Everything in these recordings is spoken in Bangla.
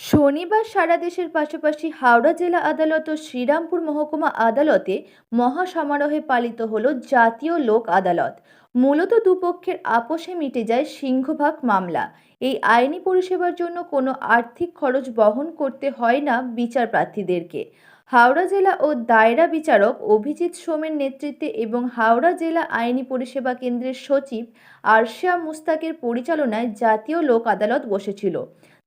শনিবার সারা দেশের পাশাপাশি হাওড়া জেলা আদালত ও শ্রীরামপুর মহকুমা আদালতে মহাসমারোহে পালিত হলো জাতীয় লোক আদালত। মূলত দুপক্ষের আপোষে মিটে যায় সিংহভাগ মামলা। এই আইনি পরিষেবার জন্য কোনো আর্থিক খরচ বহন করতে হয় না বিচার প্রার্থীদেরকে হাওড়া জেলা ও দায়রা বিচারক অভিজিৎ সোমের নেতৃত্বে এবং হাওড়া জেলা আইনি পরিষেবা কেন্দ্রের সচিব আরশিয়া মুস্তাকের পরিচালনায় জাতীয় লোক আদালত বসেছিল।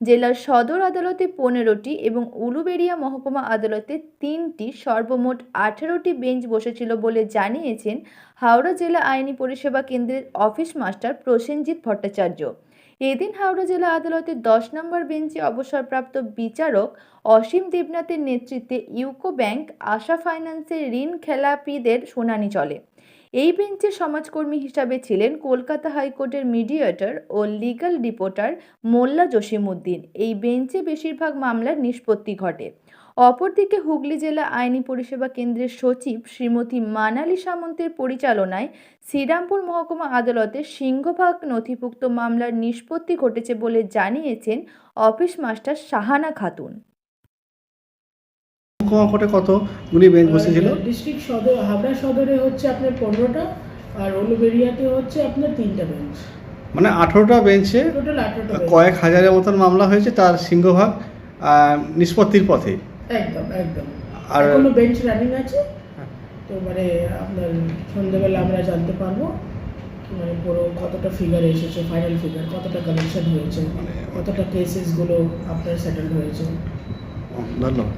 জেলার সদর আদালতে পনেরোটি এবং উলুবেড়িয়া মহকুমা আদালতে তিনটি, সর্বমোট আঠেরোটি বেঞ্চ বসেছিল বলে জানিয়েছেন হাওড়া জেলা আইনি পরিষেবা কেন্দ্রের অফিস মাস্টার প্রসেনজিৎ ভট্টাচার্য। এদিন হাওড়া জেলা আদালতের দশ নম্বর বেঞ্চে অবসরপ্রাপ্ত বিচারক অসীম দেবনাথের নেতৃত্বে ইউকো ব্যাংক, আশা ফাইন্যান্সের ঋণ খেলাপিদের শুনানি চলে। এই বেঞ্চে সমাজকর্মী হিসাবে ছিলেন কলকাতা হাইকোর্টের মিডিয়েটর ও লিগ্যাল রিপোর্টার মোল্লা জসিমউদ্দিন। এই বেঞ্চে বেশিরভাগ মামলার নিষ্পত্তি ঘটে। অপরদিকে হুগলি জেলা আইনি পরিষেবা কেন্দ্রের সচিব শ্রীমতী মানালি সামন্তের পরিচালনায় শ্রীরামপুর মহকুমা আদালতে সিংহভাগ নথিভুক্ত মামলার নিষ্পত্তি ঘটেছে বলে জানিয়েছেন অফিস মাস্টার শাহানা খাতুন। মহকুমা কোর্টে কতগুলি বেঞ্চ বসেছিল? ডিস্ট্রিক্ট সদর হাবড়া সদরে হচ্ছে আপনার পনেরোটা আর উলুবেড়িয়াতে হচ্ছে আপনার তিনটা বেঞ্চ মানে আঠেরোটা বেঞ্চে কয়েক হাজারের মতন মামলা হয়েছে তার সিংহভাগ নিষ্পত্তির পথে। একদম একদম। আর এখনও বেঞ্চ রানিং আছে। হ্যাঁ। তো মানে আপনার সন্ধ্যেবেলা আমরা জানতে পারব মানে পুরো কতটা ফিগার এসেছে ফাইনাল ফিগার কতটা কালেকশন হয়েছে মানে- কতটা কেসেসগুলো আপনার সেটেল হয়েছে। ধন্যবাদ।